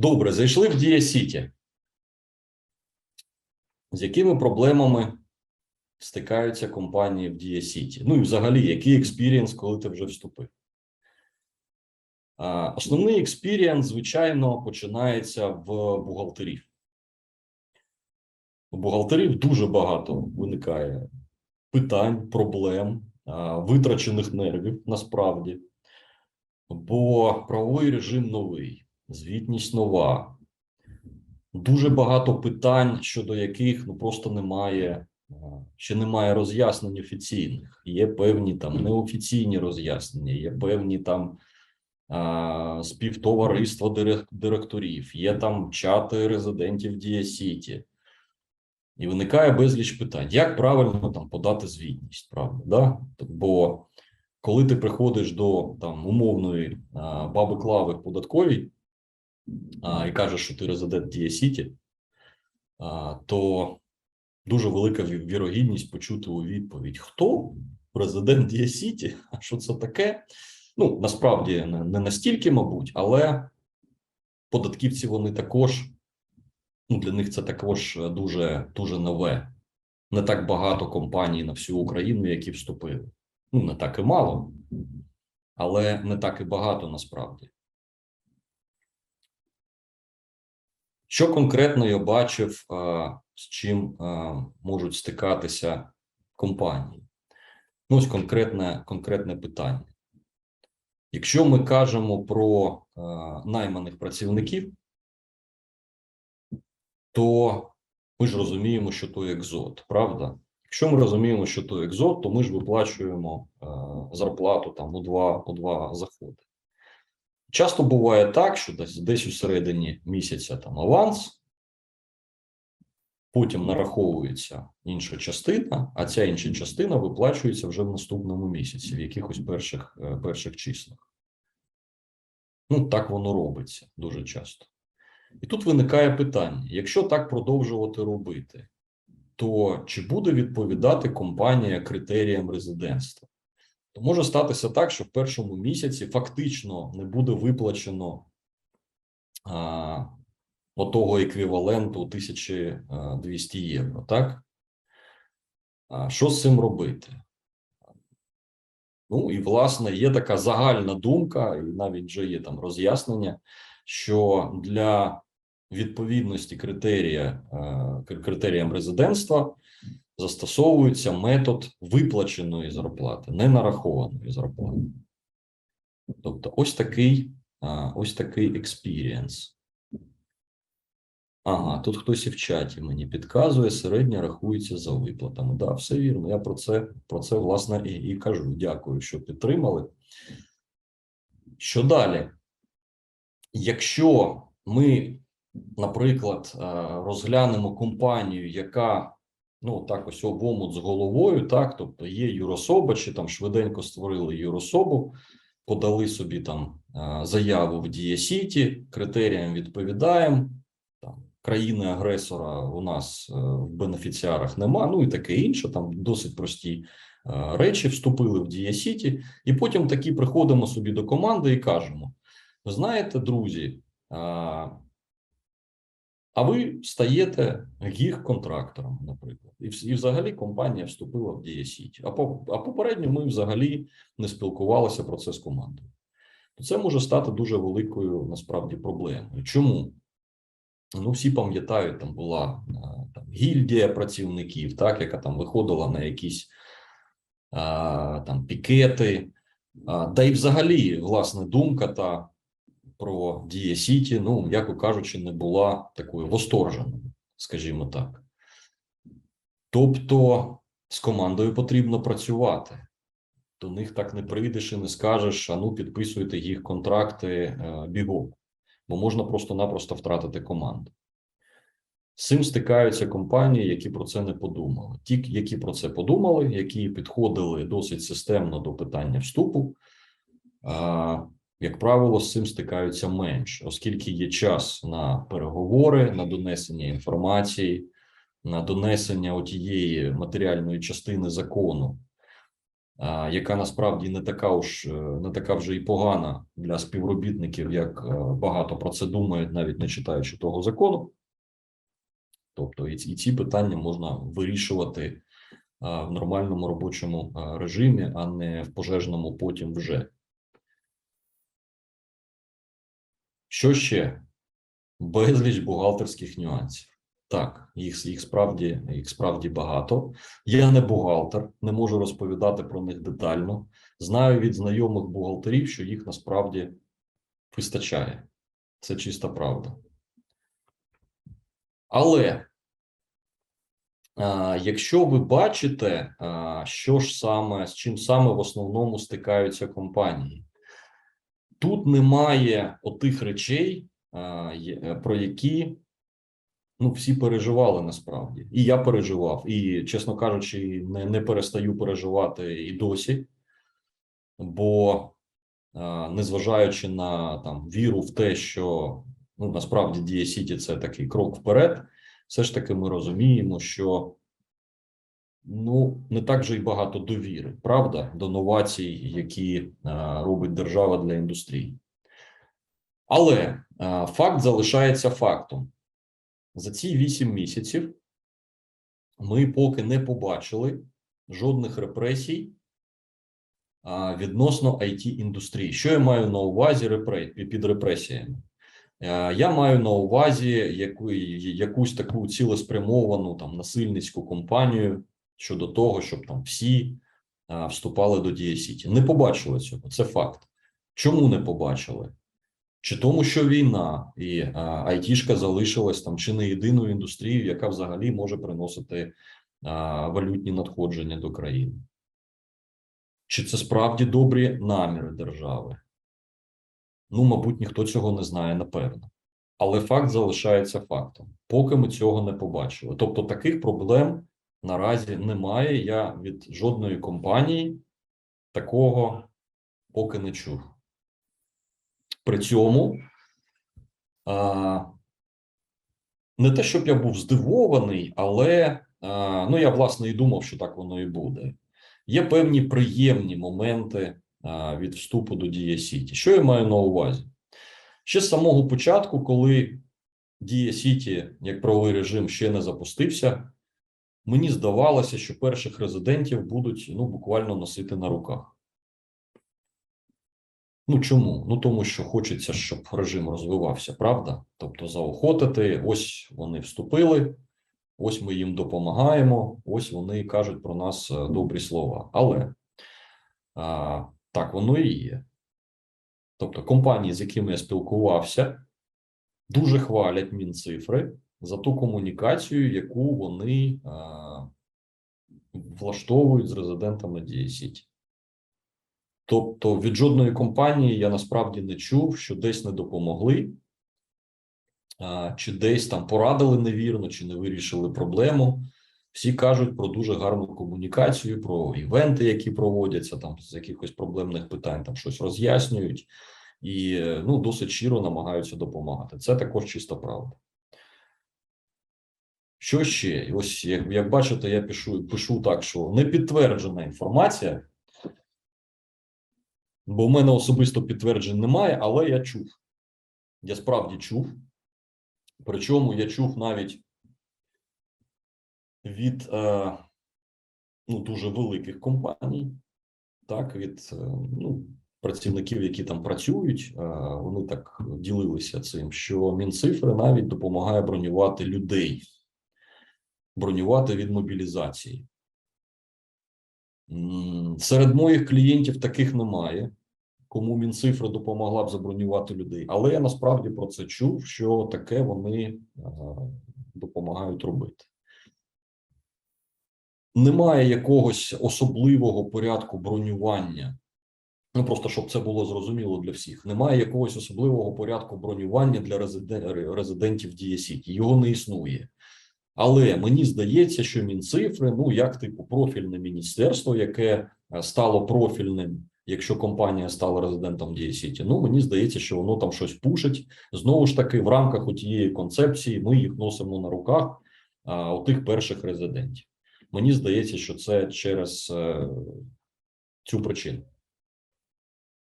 Добре, зайшли в Дія Сіті. З якими проблемами стикаються компанії в Дія Сіті? Ну і взагалі, який експірієнс, коли ти вже вступив? Основний експірієнс, звичайно, починається в бухгалтерів. У бухгалтерів дуже багато виникає питань, проблем, витрачених нервів насправді, бо правовий режим новий, звітність нова. Дуже багато питань, щодо яких ну просто немає, ще немає роз'яснень офіційних. Є певні там неофіційні роз'яснення, є певні там а, співтовариства директорів, є там чати резидентів Дія Сіті. І виникає безліч питань. Як правильно там подати звітність, правда? Да? Бо коли ти приходиш до там умовної а, баби Клави податковій а, і кажеш, що ти резидент Дія Сіті, то дуже велика вірогідність почути у відповідь: хто президент Дія Сіті? А що це таке? Ну насправді не, не настільки, мабуть, але податківці вони також. Ну, для них це також е, дуже дуже нове. Не так багато компаній на всю Україну, які вступили. Ну, не так і мало, але не так і багато насправді. Що конкретно я бачив, з чим можуть стикатися компанії? Ну, ось конкретне, конкретне питання. Якщо ми кажемо про найманих працівників, то ми ж розуміємо, що то екзот, правда? Якщо ми розуміємо, що то екзот, то ми ж виплачуємо е, зарплату там у два, у два заходи. Часто буває так, що десь, десь у середині місяця там аванс, потім нараховується інша частина, а ця інша частина виплачується вже в наступному місяці, в якихось перших, е, перших числах. Ну, так воно робиться дуже часто. І тут виникає питання: якщо так продовжувати робити, то чи буде відповідати компанія критеріям резидентства? То може статися так, що в першому місяці фактично не буде виплачено а, отого еквіваленту 1200 євро, так? А що з цим робити? Ну і власне є така загальна думка, і навіть вже є там роз'яснення, що для відповідності критерія е, критеріям резидентства застосовується метод виплаченої зарплати, не нарахованої зарплати. Тобто, ось такий, ось такий експірієнс. Ага, тут хтось і в чаті мені підказує, середня рахується за виплатами. Да, все вірно. Я про це, про це власне і, і кажу. Дякую, що підтримали. Що далі? Якщо ми, наприклад, розглянемо компанію, яка ну так ось об омут з головою, так, тобто є юрособа, чи там швиденько створили юрособу, подали собі там е, заяву в Дія Сіті, критеріям відповідаємо. Там країни-агресора у нас е, в бенефіціарах нема, ну і таке інше. Там досить прості е, речі вступили в Дія Сіті, і потім такі приходимо собі до команди і кажемо: ви знаєте, друзі, а, ви стаєте їх контрактором, наприклад, і, і взагалі компанія вступила в Дія Сіті. А, по, а попередньо ми взагалі не спілкувалися про це з командою. То це може стати дуже великою насправді проблемою. Чому? Ну, всі пам'ятають, там була там, гільдія працівників, так, яка там виходила на якісь а, там пікети. А, та й взагалі, власне, думка та про Дія Сіті, ну, м'яко кажучи, не була такою восторженою, скажімо так. Тобто з командою потрібно працювати. До них так не прийдеш і не скажеш, а ну підписуйте їх контракти е, бігом, бо можна просто-напросто втратити команду. З цим стикаються компанії, які про це не подумали. Ті, які про це подумали, які підходили досить системно до питання вступу, як правило, з цим стикаються менше, оскільки є час на переговори, на донесення інформації, на донесення отієї матеріальної частини закону яка насправді не така уж е, не така вже і погана для співробітників, як е, багато про це думають, навіть не читаючи того закону. Тобто, і ці, і ці питання можна вирішувати в нормальному робочому режимі, а не в пожежному потім вже. Що ще? Безліч бухгалтерських нюансів. Так, їх, їх справді їх справді багато. Я не бухгалтер, не можу розповідати про них детально. Знаю від знайомих бухгалтерів, що їх насправді вистачає. Це чиста правда. Але а, якщо ви бачите, а, що ж саме з чим саме в основному стикаються компанії, тут немає отих речей, про які ну, всі переживали насправді. І я переживав, і, чесно кажучи, не, не перестаю переживати і досі. Бо, незважаючи на там віру в те, що ну насправді Дія Сіті це такий крок вперед, все ж таки ми розуміємо, що ну не так же й багато довіри, правда, до новацій, які робить держава для індустрії. Але факт залишається фактом. За ці 8 місяців ми поки не побачили жодних репресій відносно it індустрії. Що я маю на увазі під репресіями? Е, Я маю на увазі яку, якусь таку цілеспрямовану там насильницьку компанію щодо того, щоб там всі вступали до Дія Сіті. Не побачили цього. Це факт. Чому не побачили? Чи тому, що війна і а, айтішка залишилась там чи не єдиною індустрією, яка взагалі може приносити а, валютні надходження до країни? Чи це справді добрі наміри держави? Ну, мабуть, ніхто цього не знає, напевно. Але факт залишається фактом, поки ми цього не побачили. Тобто, таких проблем наразі немає. Я від жодної компанії такого поки не чув. При цьому а, не те, щоб я був здивований, але а, ну я власне і думав, що так воно і буде. Є певні приємні моменти а, від вступу до Дія Сіті. Що я маю на увазі? Ще з самого початку, коли Дія Сіті як правовий режим ще не запустився, мені здавалося, що перших резидентів будуть ну буквально носити на руках. Ну чому? Ну тому що хочеться, щоб режим розвивався, правда? Тобто заохотити, ось вони вступили, ось ми їм допомагаємо, ось вони кажуть про нас е, добрі слова. Але а, так воно і є. Тобто компанії, з якими я спілкувався, дуже хвалять Мінцифри за ту комунікацію, яку вони а, влаштовують з резидентами Сіті. Тобто від жодної компанії я насправді не чув, що десь не допомогли, чи десь там порадили невірно, чи не вирішили проблему. Всі кажуть про дуже гарну комунікацію, про івенти, які проводяться там з якихось проблемних питань, там щось роз'яснюють і е, ну досить щиро намагаються допомагати. Це також чиста правда. Що ще? Ось як, як бачите, я пишу, пишу так, що не підтверджена інформація. Бо в мене особисто підтверджень немає, але я чув. Я справді чув. Причому я чув навіть від е, ну, дуже великих компаній, так, від е, ну, працівників, які там працюють, е, вони так ділилися цим, що Мінцифри навіть допомагає бронювати людей, бронювати від мобілізації. Серед моїх клієнтів таких немає, кому Мінцифра допомогла б забронювати людей. Але я насправді про це чув, що таке вони е, допомагають робити. Немає якогось особливого порядку бронювання. Ну просто щоб це було зрозуміло для всіх. Немає якогось особливого порядку бронювання для резидентів Дія Сіті. Його не існує. Але мені здається, що Мінцифри, ну як типу профільне міністерство, яке е, стало профільним, якщо компанія стала резидентом Сіті, ну мені здається, що воно там щось пушить. Знову ж таки, в рамках тієї концепції ми їх носимо на руках у тих перших резидентів. Мені здається, що це через е, цю причину.